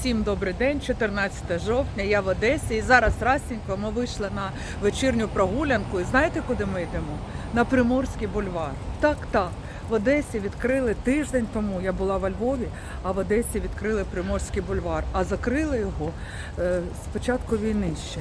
Всім добрий день, 14 жовтня. Я в Одесі. І зараз Расінько ми вийшли на вечірню прогулянку. І знаєте, куди ми йдемо? На Приморський бульвар. Так, так. В Одесі відкрили тиждень тому. Я була во Львові, а в Одесі відкрили Приморський бульвар. А закрили його е, з початку війни ще.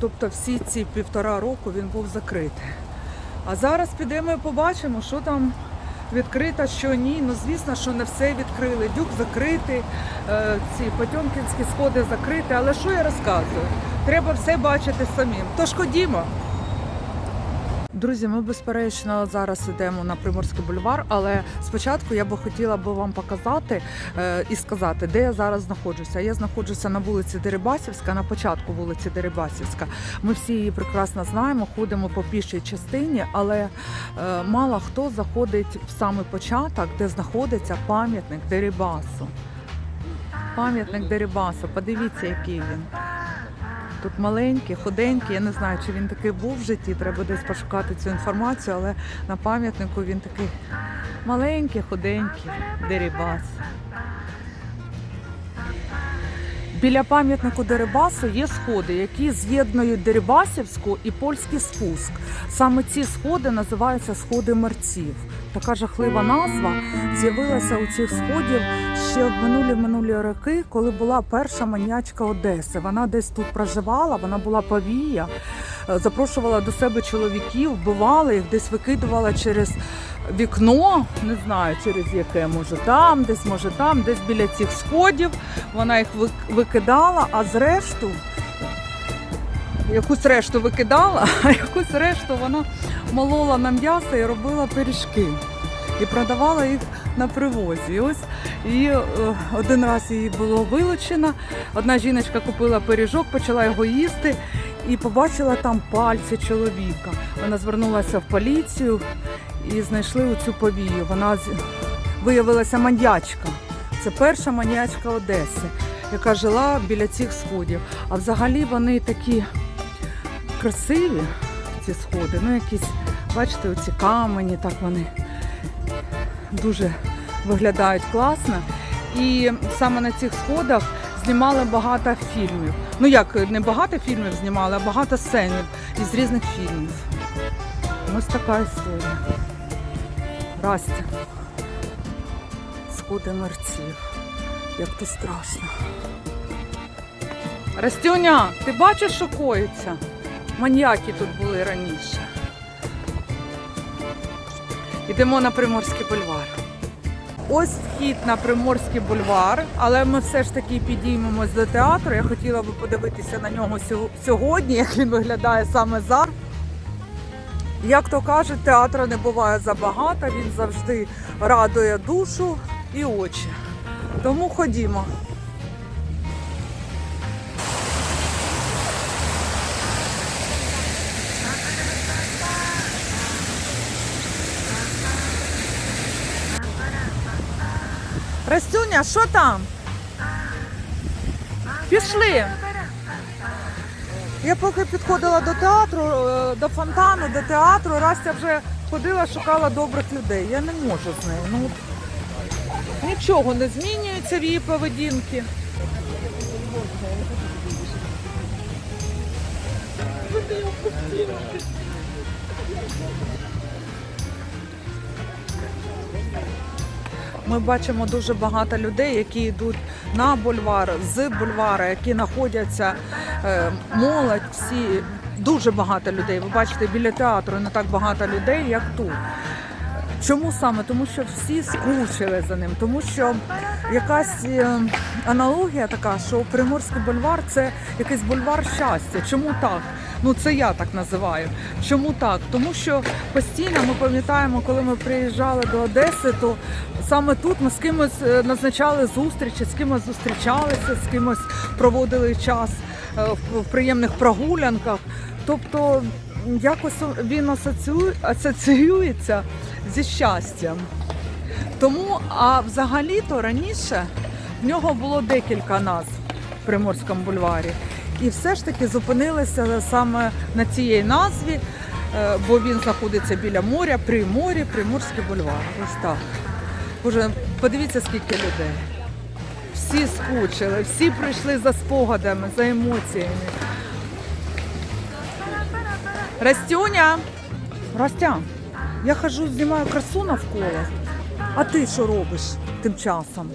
Тобто всі ці півтора року він був закритий. А зараз підемо і побачимо, що там відкрито, що ні. Ну звісно, що не все відкрили. Дюк закритий, е, ці Потьомкінські сходи закриті. Але що я розказую? Треба все бачити самим. Тож ходімо. Друзі, ми безперечно зараз йдемо на Приморський бульвар, але спочатку я би хотіла би вам показати е, і сказати, де я зараз знаходжуся. Я знаходжуся на вулиці Дерибасівська, на початку вулиці Дерибасівська. Ми всі її прекрасно знаємо, ходимо по пішій частині, але е, мало хто заходить в самий початок, де знаходиться пам'ятник Дерибасу. Пам'ятник Дерибасу. Подивіться, який він. Тут маленький, худенький. Я не знаю, чи він такий був в житті. Треба десь пошукати цю інформацію, але на пам'ятнику він такий маленький, худенький, Дерибас. Біля пам'ятнику Дерибасу є сходи, які з'єднують Дерибасівську і польський спуск. Саме ці сходи називаються сходи мерців. Така жахлива назва з'явилася у цих сходів ще в минулі минулі роки, коли була перша маньячка Одеси. Вона десь тут проживала, вона була повія, запрошувала до себе чоловіків, вбивала їх, десь викидувала через вікно, не знаю через яке, може там, десь може там, десь біля цих сходів. Вона їх викидала, а зрешту. Якусь решту викидала, а якусь решту вона молола на м'ясо і робила пиріжки. І продавала їх на привозі. Ось і е, один раз її було вилучено. Одна жіночка купила пиріжок, почала його їсти і побачила там пальці чоловіка. Вона звернулася в поліцію і знайшли оцю повію. Вона виявилася маньячка. Це перша маньячка Одеси, яка жила біля цих сходів. А взагалі вони такі красиві, ці сходи. Ну, якісь, бачите, оці камені, так вони дуже виглядають класно. І саме на цих сходах знімали багато фільмів. Ну як не багато фільмів знімали, а багато сценів із різних фільмів. Ось така історія. Растя. Сходи мерців. Як то страшно. Растюня, ти бачиш, що коїться? Маньяки тут були раніше. Йдемо на Приморський бульвар. Ось вхід на Приморський бульвар, але ми все ж таки підіймемось до театру. Я хотіла би подивитися на нього сьогодні, як він виглядає саме зараз. Як то кажуть, театру не буває забагато, він завжди радує душу і очі. Тому ходімо. Растюня, що там? Пішли. Я поки підходила до театру, е, до фонтану, до театру, Растя вже ходила, шукала добрих людей. Я не можу з нею. Ну, нічого не змінюється в її поведінці. Ми бачимо дуже багато людей, які йдуть на бульвар, з бульвара, які знаходяться е, молодь, всі дуже багато людей. Ви бачите, біля театру не так багато людей, як тут. Чому саме? Тому що всі скучили за ним, тому що якась е, аналогія така, що Приморський бульвар це якийсь бульвар щастя. Чому так? Ну це я так називаю. Чому так? Тому що постійно ми пам'ятаємо, коли ми приїжджали до Одеси, то саме тут ми з кимось е, назначали зустрічі, з кимось зустрічалися, з кимось проводили час е, в приємних прогулянках. Тобто якось він асоціюється зі щастям. Тому, а взагалі-то раніше в нього було декілька назв в Приморському бульварі. І все ж таки зупинилися саме на цій назві, е, бо він знаходиться біля моря, при морі, Приморський бульвар. Ось так. Боже, подивіться, скільки людей. Всі скучили, всі прийшли за спогадами, за емоціями. Растюня! Растя, я хожу, знімаю красу навколо. А ти що робиш тим часом?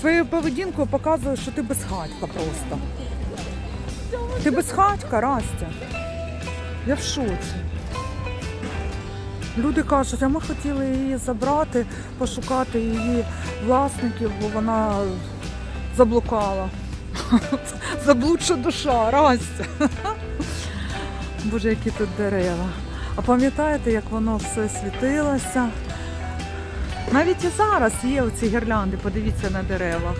Своєю поведінкою показує, що ти безхатька просто. Ти безхатька, Растя. Я в шоці. Люди кажуть, а ми хотіли її забрати, пошукати її власників, бо вона заблукала. Заблудша душа, Растя. Боже, які тут дерева. А пам'ятаєте, як воно все світилося? Навіть і зараз є оці гірлянди, подивіться на деревах.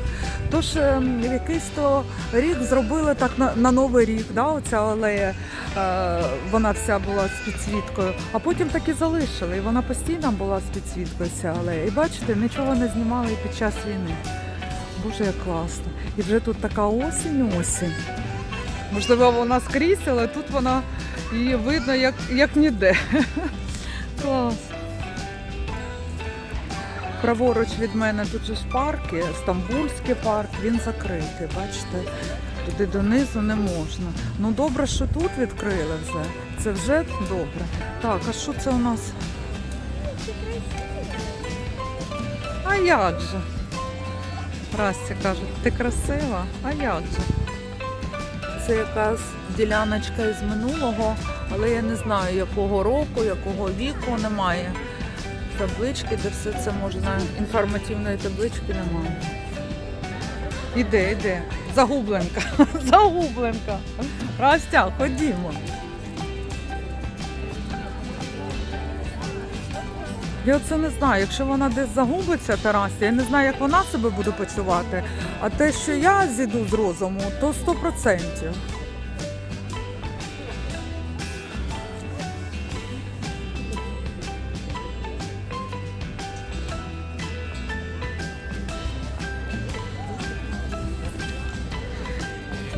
Тож ем, якийсь то рік зробили так на, на новий рік, да, оця алея, е, вона вся була з підсвіткою, а потім так і залишили. І вона постійно була з підсвіткою, ця алея. І бачите, нічого не знімали і під час війни. Боже, як класно. І вже тут така осінь, осінь. Можливо, вона скрізь, але тут вона її видно як, як ніде. Клас. Праворуч від мене тут же ж парк, Стамбульський парк, він закритий. Бачите, туди донизу не можна. Ну добре, що тут відкрили вже. Це вже добре. Так, а що це у нас? А як же? Расті каже, ти красива, а як же? Це якась діляночка із минулого, але я не знаю, якого року, якого віку немає таблички, де все це можна. Інформативної таблички немає. Іде, іде. Загубленка. Загубленка. Растя, ходімо. Я оце не знаю. Якщо вона десь загубиться, Тарасі, я не знаю, як вона себе буде почувати. А те, що я зійду з розуму, то 100%.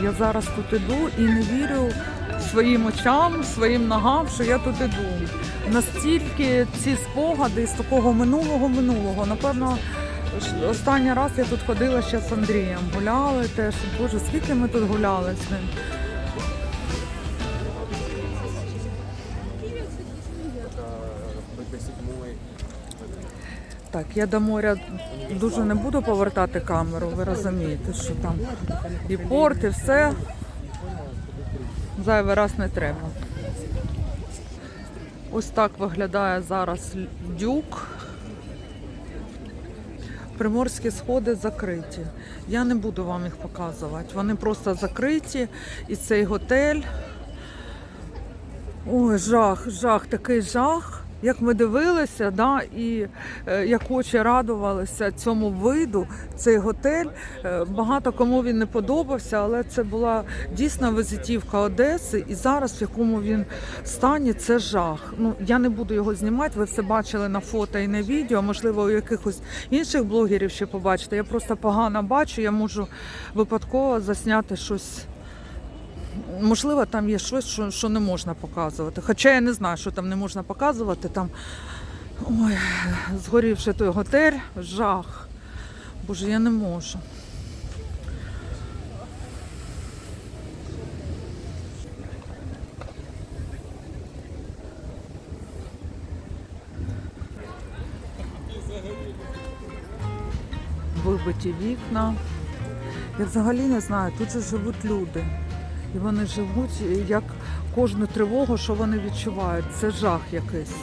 Я зараз тут іду і не вірю своїм очам, своїм ногам, що я тут іду. Настільки ці спогади з такого минулого минулого. Напевно, останній раз я тут ходила ще з Андрієм. Гуляли теж. Боже, скільки ми тут гуляли з ним. Так, я до моря дуже не буду повертати камеру, ви розумієте, що там і порт, і все. Зайвий раз не треба. Ось так виглядає зараз дюк. Приморські сходи закриті. Я не буду вам їх показувати. Вони просто закриті. І цей готель. Ой, жах, жах, такий жах. Як ми дивилися, да, і е, як очі радувалися цьому виду, цей готель. Е, багато кому він не подобався, але це була дійсна визитівка Одеси. І зараз, в якому він стані, це жах. Ну я не буду його знімати. Ви все бачили на фото і на відео. Можливо, у якихось інших блогерів ще побачите. Я просто погано бачу. Я можу випадково засняти щось. Можливо, там є щось, що, що не можна показувати. Хоча я не знаю, що там не можна показувати. Там ой, згорівши той готель, жах. Боже, я не можу. Вибиті вікна. Я взагалі не знаю, тут же живуть люди. І вони живуть як кожну тривогу, що вони відчувають. Це жах якийсь.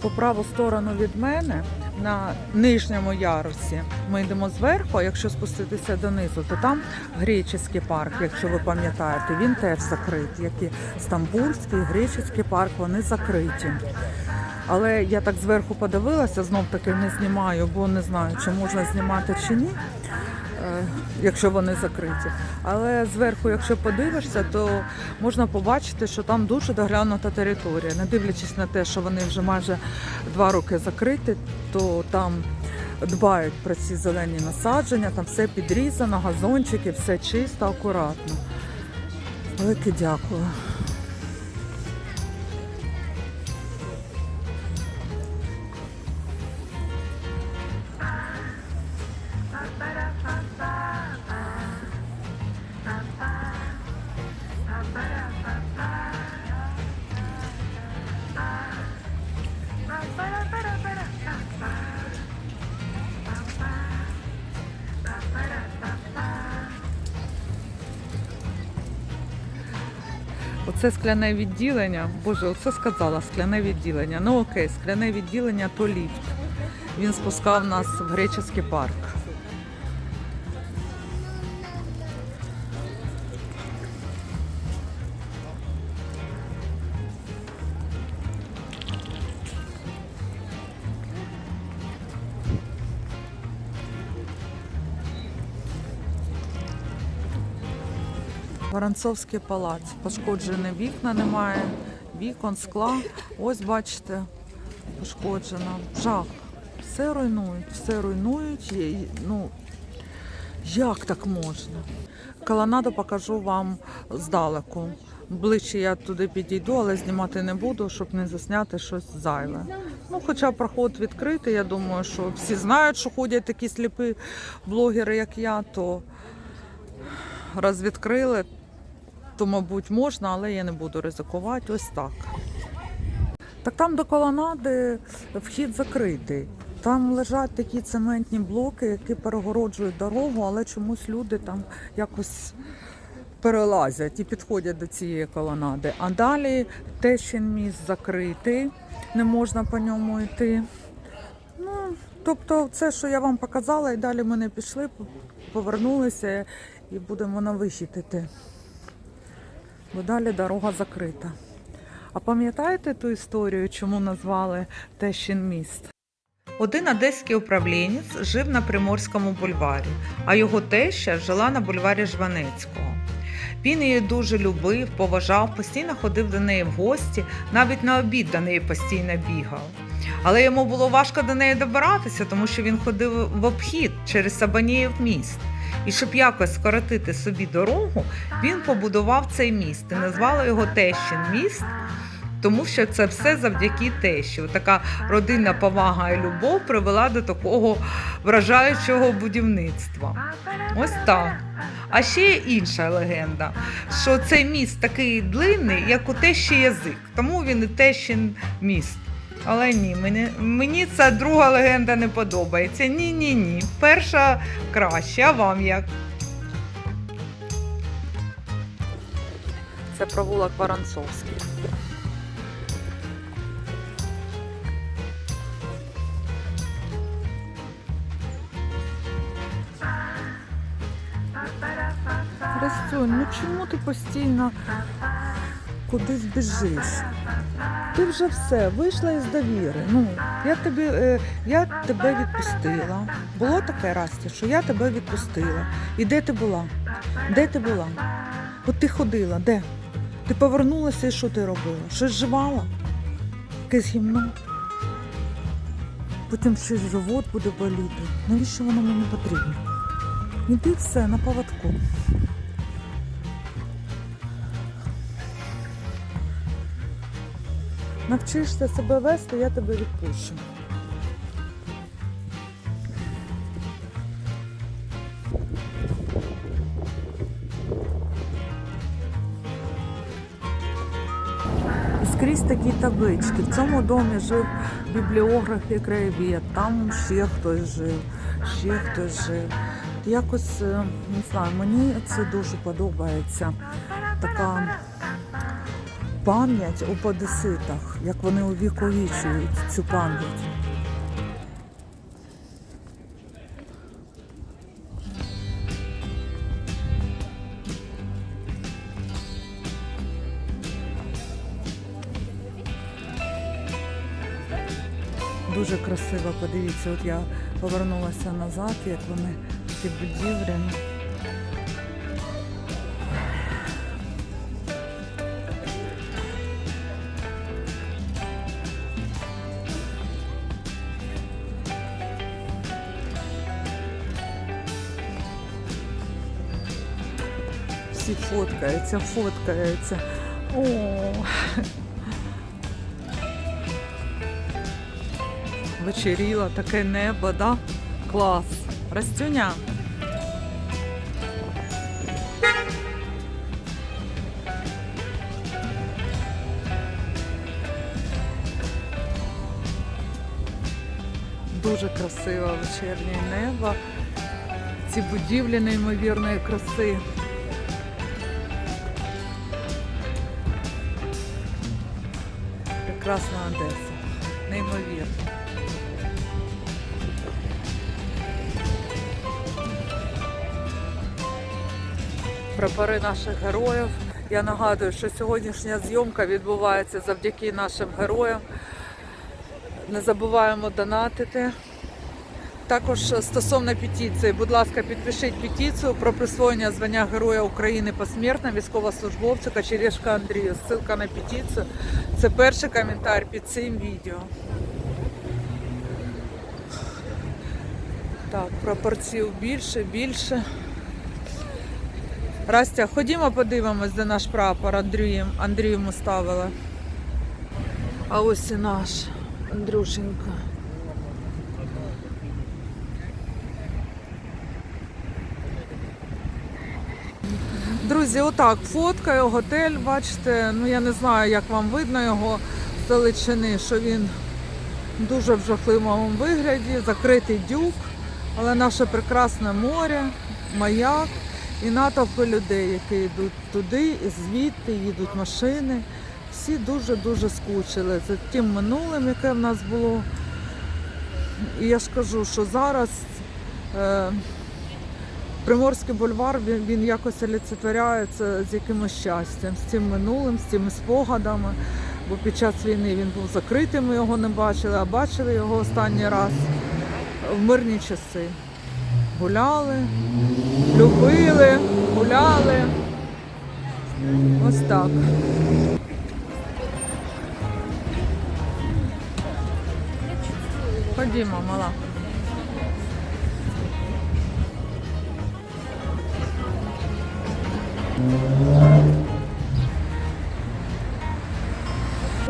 По праву сторону від мене на нижньому ярусі ми йдемо зверху, а якщо спуститися донизу, то там греческий парк, якщо ви пам'ятаєте, він теж закритий, як і Стамбульський, греческий парк, вони закриті. Але я так зверху подивилася, знов таки не знімаю, бо не знаю, чи можна знімати чи ні, якщо вони закриті. Але зверху, якщо подивишся, то можна побачити, що там дуже доглянута територія. Не дивлячись на те, що вони вже майже два роки закриті, то там дбають про ці зелені насадження, там все підрізано, газончики, все чисто, акуратно. Велике дякую. Оце скляне відділення. Боже, оце сказала скляне відділення. Ну окей, скляне відділення то ліфт. Він спускав нас в греческий парк. Воронцовський палац. Пошкоджені вікна немає, вікон, скла. Ось бачите, пошкоджено. Жах. Все руйнують, все руйнують. Ну, як так можна? Колонаду покажу вам здалеку. Ближче я туди підійду, але знімати не буду, щоб не засняти щось зайве. Ну, хоча проход відкритий, я думаю, що всі знають, що ходять такі сліпі блогери, як я, то раз відкрили, то, мабуть, можна, але я не буду ризикувати. Ось так. Так там до колонади вхід закритий. Там лежать такі цементні блоки, які перегороджують дорогу, але чомусь люди там якось перелазять і підходять до цієї колонади. А далі Тещин міст закритий, не можна по ньому йти. Ну, тобто, це, що я вам показала, і далі ми не пішли, повернулися і будемо на вихід іти. Бо далі дорога закрита. А пам'ятаєте ту історію, чому назвали Тещин міст? Один одеський управлінець жив на Приморському бульварі, а його теща жила на бульварі Жванецького. Він її дуже любив, поважав, постійно ходив до неї в гості, навіть на обід до неї постійно бігав. Але йому було важко до неї добиратися, тому що він ходив в обхід через Сабаніїв міст. І щоб якось скоротити собі дорогу, він побудував цей міст і назвали його Тещин міст, тому що це все завдяки тещі. Така родинна повага і любов привела до такого вражаючого будівництва. Ось так. А ще є інша легенда, що цей міст такий длинний, як у тещі язик, тому він і тещин міст. Але ні, мені, мені ця друга легенда не подобається. Ні, ні, ні. Перша краще, а вам як? Це провулок Воронцовський. Растюнь, ну чому ти постійно кудись біжиш? Ти вже все, вийшла із довіри. Ну, я тобі, е, я тебе відпустила. Було таке Расті, що я тебе відпустила. І де ти була? Де ти була? От ти ходила, де? Ти повернулася і що ти робила? Щось жувала? Якесь гімно? Потім щось живот буде боліти. Навіщо воно мені потрібно? Іди все на поводку. Навчишся себе вести, я тебе відпущу. Скрізь такі таблички. В цьому домі жив бібліограф і краєвід, там ще хтось жив, ще хтось жив. Якось, е, не знаю, мені це дуже подобається. Така пам'ять у подеситах, як вони увіковічують цю пам'ять. Дуже красиво, подивіться, от я повернулася назад, як вони ці будівлі. Всі фоткаються, фоткаються. О, вечеріло, таке небо, да? Клас. Растюня. Дуже красиве вечірнє небо. Ці будівлі неймовірної краси. Прекрасна Одеса. Неймовірно. Прапори наших героїв. Я нагадую, що сьогоднішня зйомка відбувається завдяки нашим героям. Не забуваємо донатити. Також стосовно петиції, будь ласка, підпишіть петицію про присвоєння звання Героя України посмертно військовослужбовцю Кочерєшка Андрію. Ссылка на петицію. Це перший коментар під цим відео. Так, прапорців більше, більше. Растя, ходімо подивимось, де наш прапор Андрію, Андрію йому ставили. А ось і наш Андрюшенька. Друзі, отак фоткаю готель, бачите, ну я не знаю, як вам видно його з що він дуже в жахливому вигляді, закритий дюк, але наше прекрасне море, маяк і натовпи людей, які йдуть туди і звідти, їдуть машини. Всі дуже-дуже скучили за тим минулим, яке в нас було. І я ж кажу, що зараз е, Приморський бульвар він, він якось олицетворяється з якимось щастям, з цим минулим, з цими спогадами. Бо під час війни він був закритий, ми його не бачили, а бачили його останній раз в мирні часи. Гуляли, любили, гуляли. Ось так. Ходімо, мала.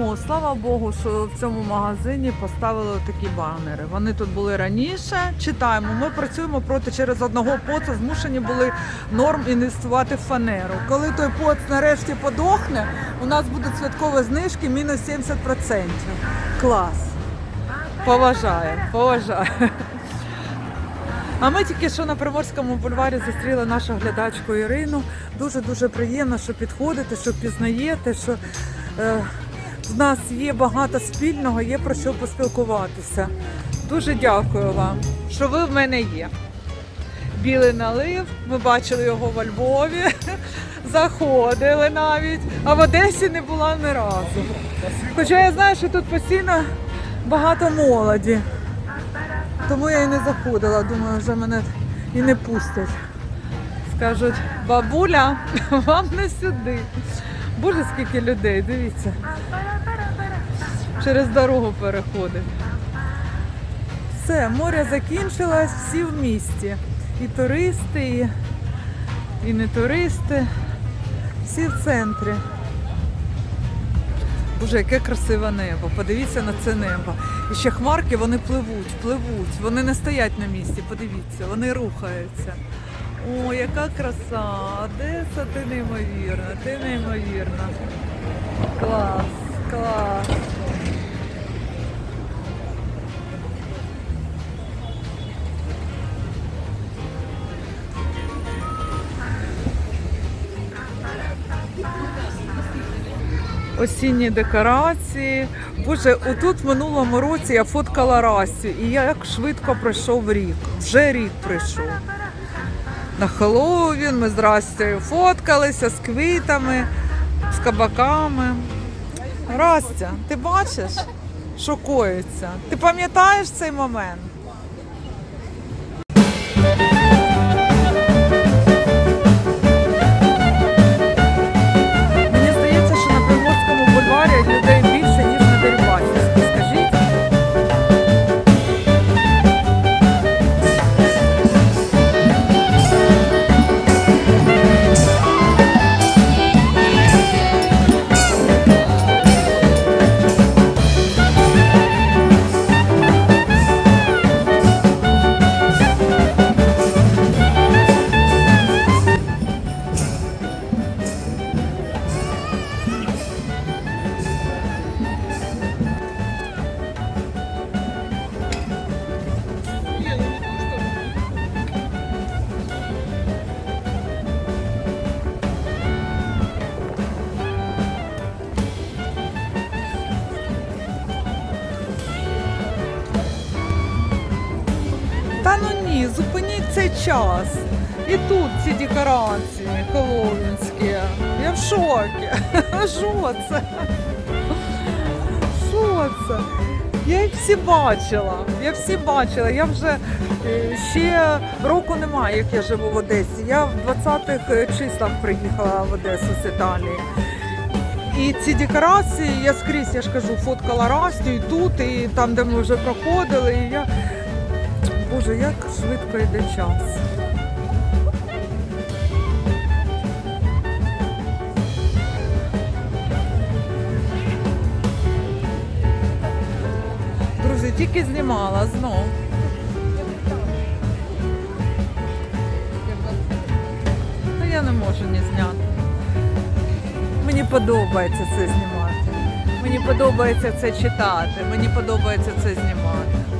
О, слава Богу, що в цьому магазині поставили такі банери. Вони тут були раніше. Читаємо. Ми працюємо проти через одного поцу, змушені були норм інвестувати в фанеру. Коли той поц нарешті подохне, у нас будуть святкові знижки мінус 70%. Клас. Поважаю, поважаю. А ми тільки що на Приморському бульварі зустріли нашу глядачку Ірину. Дуже-дуже приємно, що підходите, що пізнаєте, що е, в нас є багато спільного, є про що поспілкуватися. Дуже дякую вам, що ви в мене є. Білий налив, ми бачили його во Львові, заходили навіть, а в Одесі не була ні разу. Хоча я знаю, що тут постійно багато молоді. Тому я і не заходила, думаю, вже мене і не пустять. Скажуть, бабуля, вам не сюди. Боже, скільки людей, дивіться. Через дорогу переходить. Все, море закінчилось, всі в місті. І туристи, і, і не туристи. Всі в центрі. Боже, яке красиве небо. Подивіться на це небо. І ще хмарки вони пливуть, пливуть. Вони не стоять на місці. Подивіться, вони рухаються. О, яка краса! Одеса, ти неймовірна, ти неймовірна. Клас, клас. Осінні декорації. Боже, отут в минулому році я фоткала Расю, і як швидко пройшов рік. Вже рік прийшов. На Хеллоуін ми з Растю фоткалися з квітами, з кабаками. Растя, ти бачиш, що коїться? Ти пам'ятаєш цей момент? Час. І тут ці декорації хеллоуінські. Я в шокі. Що це? Що це? Я їх всі бачила. Я всі бачила. Я вже е, ще року немає, як я живу в Одесі. Я в 20-х числах приїхала в Одесу з Італії. І ці декорації я скрізь, я ж кажу, фоткала Растю і тут, і там, де ми вже проходили. І я... Боже, як швидко йде час. Друзі, тільки знімала знов. Ну я не можу не зняти. Мені подобається це знімати. Мені подобається це читати. Мені подобається це знімати.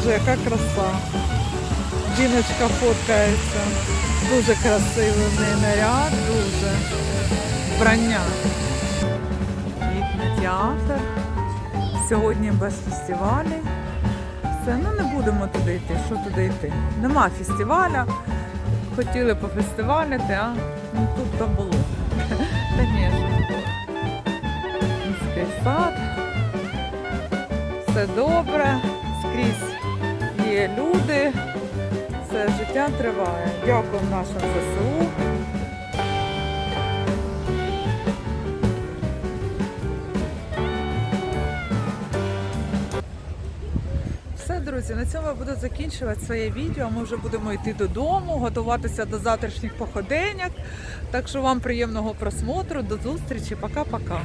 Боже, яка краса. Жіночка фоткається. Дуже красивий в неї наряд, дуже. Вбрання. Літній театр. Сьогодні без фестивалю. Все, ну не будемо туди йти. Що туди йти? Нема фестиваля. Хотіли пофестивалити, а ну, тут то було. Та ні. Сад все добре, скрізь є люди, все життя триває. Дякую нашим ЗСУ. Все, друзі, на цьому я буду закінчувати своє відео. Ми вже будемо йти додому, готуватися до завтрашніх походеньок. Так що вам приємного просмотру, до зустрічі, пока-пока.